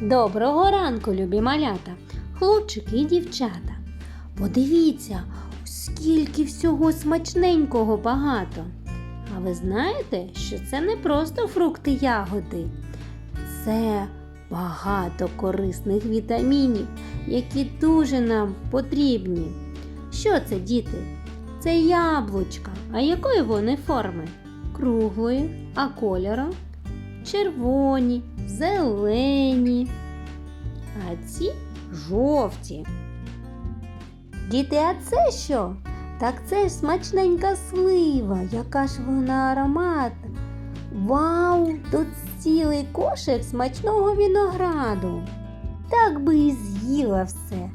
Доброго ранку, любі малята, хлопчики і дівчата. Подивіться, скільки всього смачненького багато. А ви знаєте, що це не просто фрукти ягоди, це багато корисних вітамінів, які дуже нам потрібні. Що це, діти? Це яблучка. А якої вони форми? Круглої, а кольору? Червоні, зелені, а ці жовті. Діти, а це що? Так це ж смачненька слива, яка ж вона ароматна. Вау! Тут цілий кошик смачного винограду. Так би і з'їла все.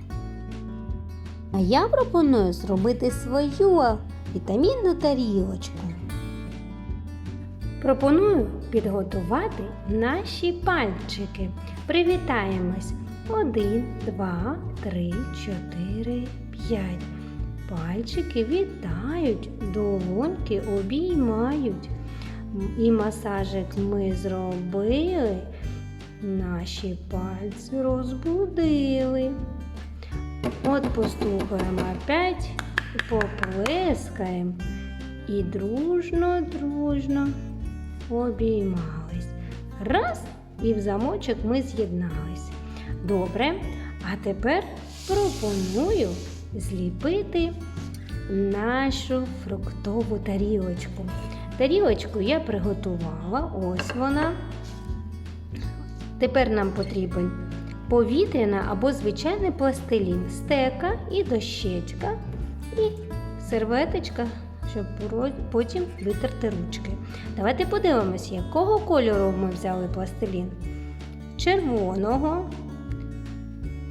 А я пропоную зробити свою вітамінну тарілочку. Пропоную підготувати наші пальчики. Привітаємось. Один, два, три, чотири, п'ять. Пальчики вітають, долоньки обіймають. І масажик ми зробили, наші пальці розбудили. От постукаємо опять, поплескаємо і дружно-дружно обіймались. Раз і в замочок ми з'єднались. Добре, а тепер пропоную зліпити нашу фруктову тарілочку. Тарілочку я приготувала, ось вона. Тепер нам потрібен повітряна або звичайний пластилін, стека і дощечка, і серветочка, щоб потім витерти ручки. Давайте подивимось, якого кольору ми взяли пластилін. Червоного,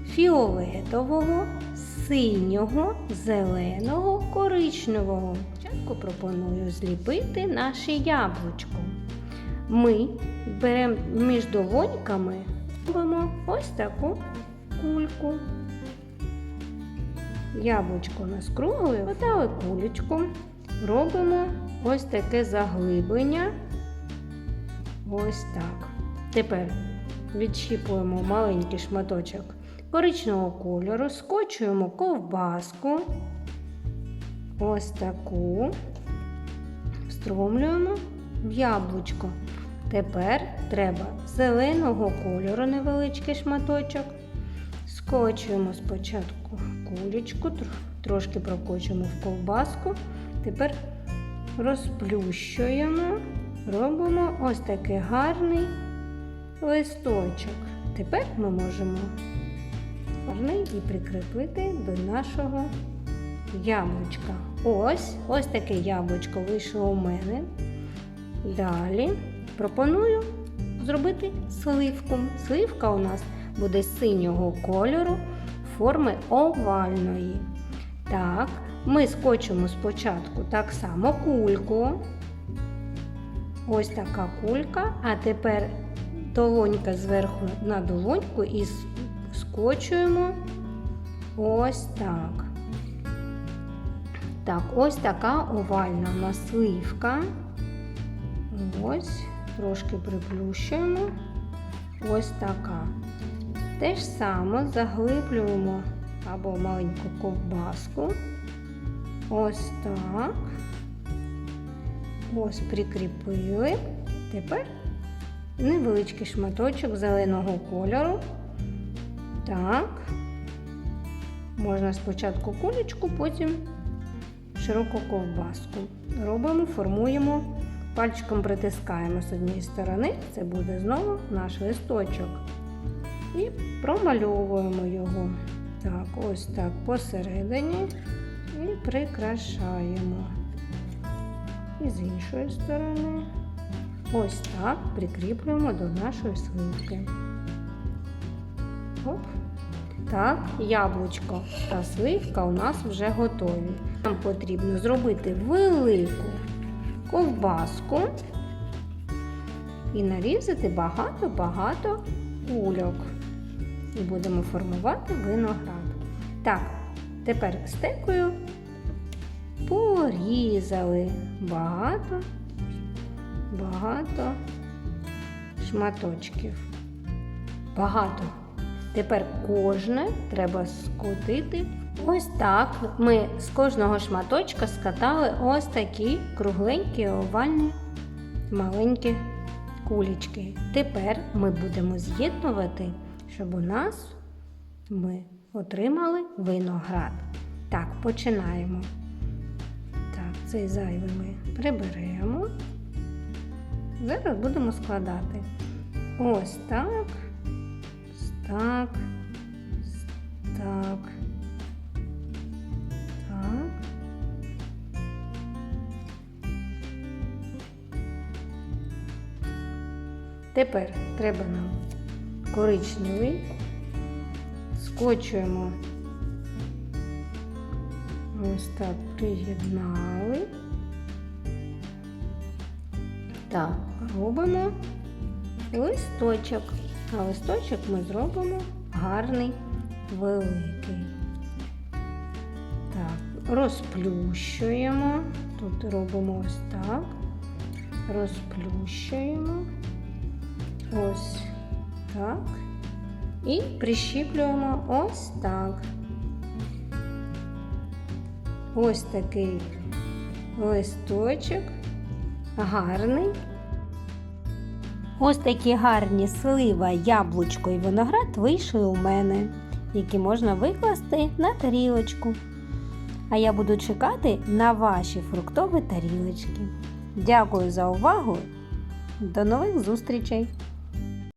фіолетового, синього, зеленого, коричневого. Спочатку пропоную зліпити наше яблучко. Ми беремо між долоньками, робимо ось таку кульку. Яблучко у нас кругле, подали кулечку, робимо ось таке заглиблення. Ось так. Тепер відщіпуємо маленький шматочок коричневого кольору, скочуємо ковбаску, ось таку, встромлюємо в яблучко. Тепер треба зеленого кольору невеличкий шматочок. Скочуємо спочатку кулечку, трошки прокочуємо в ковбаску. Тепер розплющуємо, робимо ось такий гарний листочок. Тепер ми можемо гарний і прикріпити до нашого яблучка. Ось ось таке яблучко вийшло у мене. Далі пропоную зробити сливку. Сливка у нас буде синього кольору форми овальної. Так, ми скочимо спочатку так само кульку. Ось така кулька, а тепер долонька зверху на долоньку і скочуємо ось так. Так, ось така овальна у нас сливка. Ось, трошки приплющуємо. Ось така. Те ж саме заглиблюємо або маленьку ковбаску. Ось так. Ось прикріпили. Тепер невеличкий шматочок зеленого кольору. Так. Можна спочатку кулечку, потім широку ковбаску. Робимо, формуємо, пальчиком притискаємо з однієї сторони, це буде знову наш листочок. І промальовуємо його. Так, ось так посередині і прикрашаємо. І з іншої сторони. Ось так прикріплюємо до нашої сливки. Оп. Так, яблучко та сливка у нас вже готові. Нам потрібно зробити велику ковбаску і нарізати багато-багато кульок. І будемо формувати виноград. Так, тепер стекою порізали багато, багато шматочків. Багато. Тепер кожне треба скотити. Ось так ми з кожного шматочка скатали ось такі кругленькі овальні маленькі кулічки. Тепер ми будемо з'єднувати, щоб у нас ми отримали виноград. Так, починаємо. Так, цей зайвий ми приберемо. Зараз будемо складати. Ось так. ось Так. Так. Тепер треба нам коричневий. Скочуємо. Ось так приєднали. Так, робимо листочок. А листочок ми зробимо гарний, великий. Так, розплющуємо. Тут робимо ось так. Розплющуємо. Ось так. І прищіплюємо ось так. Ось такий листочок. Гарний. Ось такі гарні слива, яблучко і виноград вийшли у мене, які можна викласти на тарілочку. А я буду чекати на ваші фруктові тарілочки. Дякую за увагу. До нових зустрічей!